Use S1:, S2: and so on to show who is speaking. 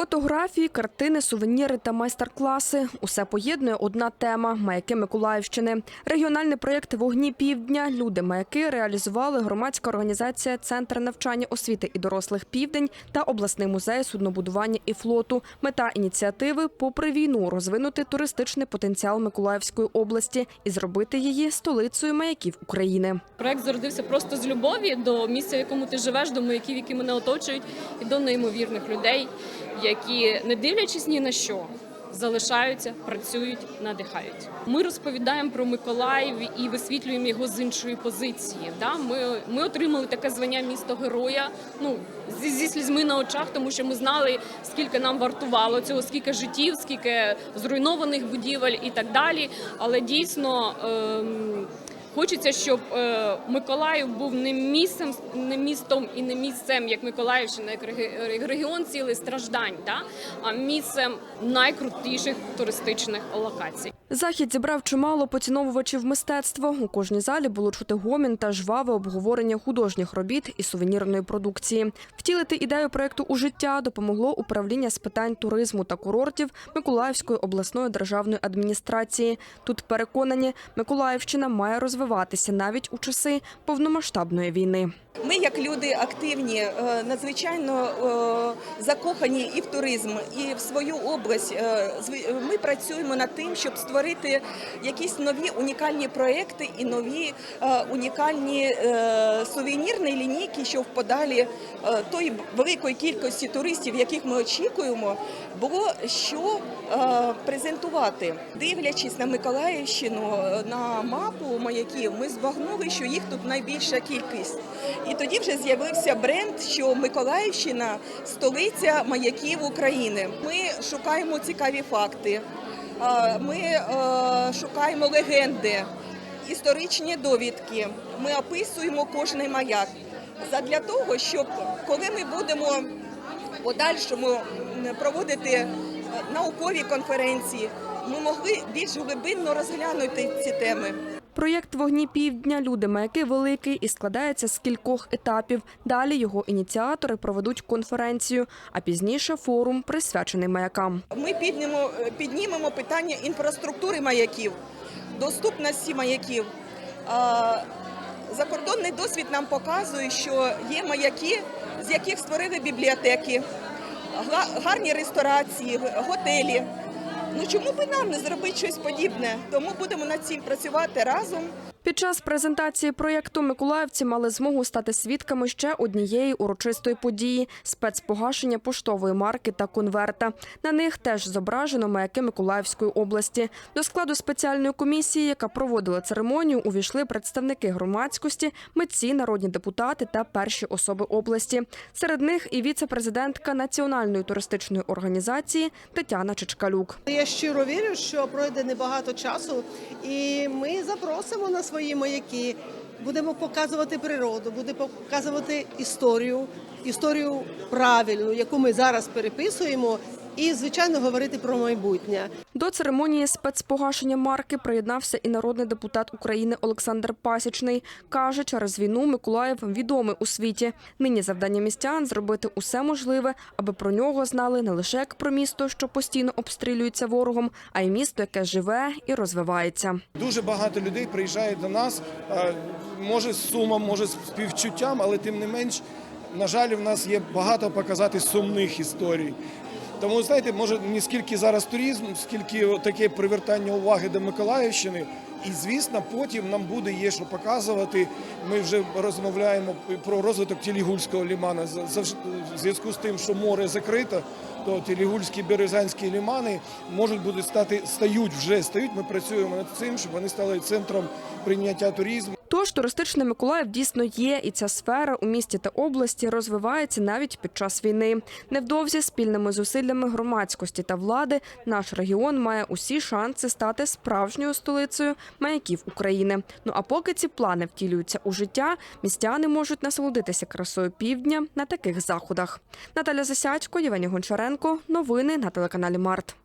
S1: Фотографії, картини, сувеніри та майстер-класи – усе поєднує одна тема – маяки Миколаївщини. Регіональний проєкт «Вогні півдня» люди маяки реалізували громадська організація Центр навчання освіти і дорослих південь та обласний музей суднобудування і флоту. Мета ініціативи – попри війну розвинути туристичний потенціал Миколаївської області і зробити її столицею маяків України.
S2: Проект зародився просто з любові до місця, в якому ти живеш, до маяків, які мене оточують, і до неймовірних людей, які, не дивлячись ні на що, залишаються, працюють, надихають. Ми розповідаємо про Миколаїв і висвітлюємо його з іншої позиції. Да? Ми, ми отримали таке звання місто героя. Ну зі, зі слізьми на очах, тому що ми знали, скільки нам вартувало цього, скільки життів, скільки зруйнованих будівель і так далі. Але дійсно. Ем, Хочеться, щоб е, Миколаїв був не місцем, не містом і не місцем, як Миколаївщина, як регіон цілий страждань, да? а місцем найкрутіших туристичних локацій.
S1: Захід зібрав чимало поціновувачів мистецтва. У кожній залі було чути гомін та жваве обговорення художніх робіт і сувенірної продукції. Втілити ідею проєкту у життя допомогло управління з питань туризму та курортів Миколаївської обласної державної адміністрації. Тут переконані, Миколаївщина має розвиватися навіть у часи повномасштабної війни.
S3: Ми, як люди активні, е, надзвичайно е, закохані і в туризм, і в свою область. Е, Ми працюємо над тим, щоб створити якісь нові унікальні проекти і нові унікальні сувенірні лінійки, щоб в подалі тої великої кількості туристів, яких ми очікуємо, було що презентувати. Дивлячись на Миколаївщину, на мапу маяків, ми збагнули, що їх тут найбільша кількість. І тоді вже з'явився бренд, що Миколаївщина столиця маяків України. Ми шукаємо цікаві факти, ми е, шукаємо легенди, історичні довідки. Ми описуємо кожний маяк. Задля того, щоб коли ми будемо в подальшому проводити е, наукові конференції, ми могли більш глибинно розглянути ці теми.
S1: Проєкт «Вогні півдня» люди маяки великий і складається з кількох етапів. Далі його ініціатори проведуть конференцію, а пізніше форум присвячений маякам.
S3: Ми піднімемо, піднімемо питання інфраструктури маяків, доступності маяків. Закордонний досвід нам показує, що є маяки, з яких створили бібліотеки, гарні ресторації, готелі. Ну чому би нам не зробити щось подібне? Тому будемо над цим працювати разом.
S1: Під час презентації проєкту миколаївці мали змогу стати свідками ще однієї урочистої події – спецпогашення поштової марки та конверта. На них теж зображено маяки Миколаївської області. До складу спеціальної комісії, яка проводила церемонію, увійшли представники громадськості, митці, народні депутати та перші особи області. Серед них і віце-президентка Національної туристичної організації Тетяна Чичкалюк.
S4: Я щиро вірю, що пройде небагато часу, і ми запросимо на свої маяки. Будемо показувати природу, будемо показувати історію, історію правильну, яку ми зараз переписуємо, і звичайно говорити про майбутнє.
S1: До церемонії спецпогашення марки приєднався і народний депутат України Олександр Пасічний. Каже, через війну Миколаїв відомий у світі. Нині завдання містян зробити усе можливе, аби про нього знали не лише як про місто, що постійно обстрілюється ворогом, а й місто, яке живе і розвивається.
S5: Дуже багато людей приїжджає до нас, може з сумом, може з співчуттям, але тим не менш, на жаль, в нас є багато показати сумних історій. Тому знаєте, може не скільки зараз туризм, скільки таке привертання уваги до Миколаївщини. І звісно, потім нам буде є що показувати. Ми вже розмовляємо про розвиток Тілігульського лімана. В зв'язку з тим, що море закрито, то Тілігульські березанські лімани можуть бути стати стають вже стають. Ми працюємо над цим, щоб вони стали центром прийняття туризму.
S1: Тож туристичний Миколаїв дійсно є, і ця сфера у місті та області розвивається навіть під час війни. Невдовзі спільними зусиллями громадськості та влади наш регіон має усі шанси стати справжньою столицею маяків України. Ну а поки ці плани втілюються у життя, містяни можуть насолодитися красою півдня на таких заходах. Наталя Засядько, Євгеній Гончаренко. Новини на телеканалі Март.